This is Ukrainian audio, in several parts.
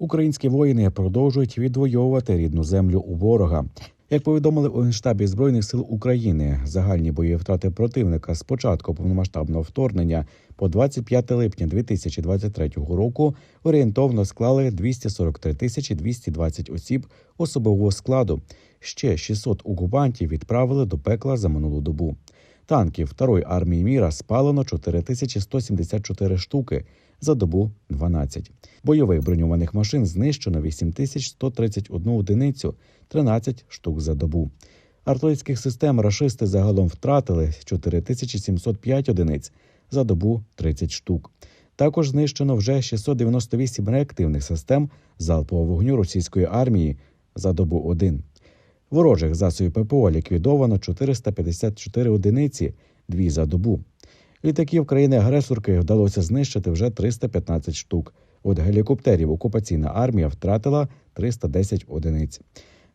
Українські воїни продовжують відвоювати рідну землю у ворога. Як повідомили у Генштабі збройних сил України, загальні бойові втрати противника з початку повномасштабного вторгнення по 25 липня 2023 року орієнтовно склали 243 тисячі 220 осіб особового складу. Ще 600 окупантів відправили до пекла за минулу добу. Танків Второї армії міра спалено 4174 штуки, за добу 12. Бойових броньованих машин знищено 8131 одиницю, 13 штук за добу. Артилерійських систем рашисти загалом втратили 4705 одиниць, за добу 30 штук. Також знищено вже 698 реактивних систем залпового вогню російської армії за добу 1. Ворожих засобів ППО ліквідовано 454 одиниці, дві за добу. Літаків країни-агресорки вдалося знищити вже 315 штук. От гелікоптерів окупаційна армія втратила 310 одиниць.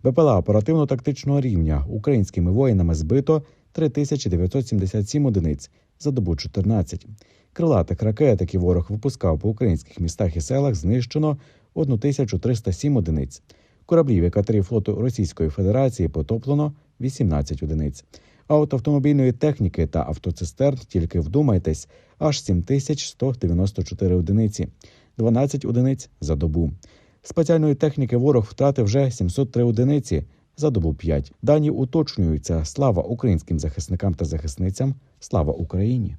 БПЛА оперативно-тактичного рівня українськими воїнами збито 3977 одиниць за добу 14. Крилатих ракет, які ворог випускав по українських містах і селах, знищено 1307 одиниць. Кораблів катерів флоту Російської Федерації потоплено 18 одиниць. А от автомобільної техніки та автоцистерн, тільки вдумайтесь, аж 7194 одиниці, 12 одиниць за добу. Спеціальної техніки ворог втратив вже 703 одиниці за добу 5. Дані уточнюються. Слава українським захисникам та захисницям. Слава Україні!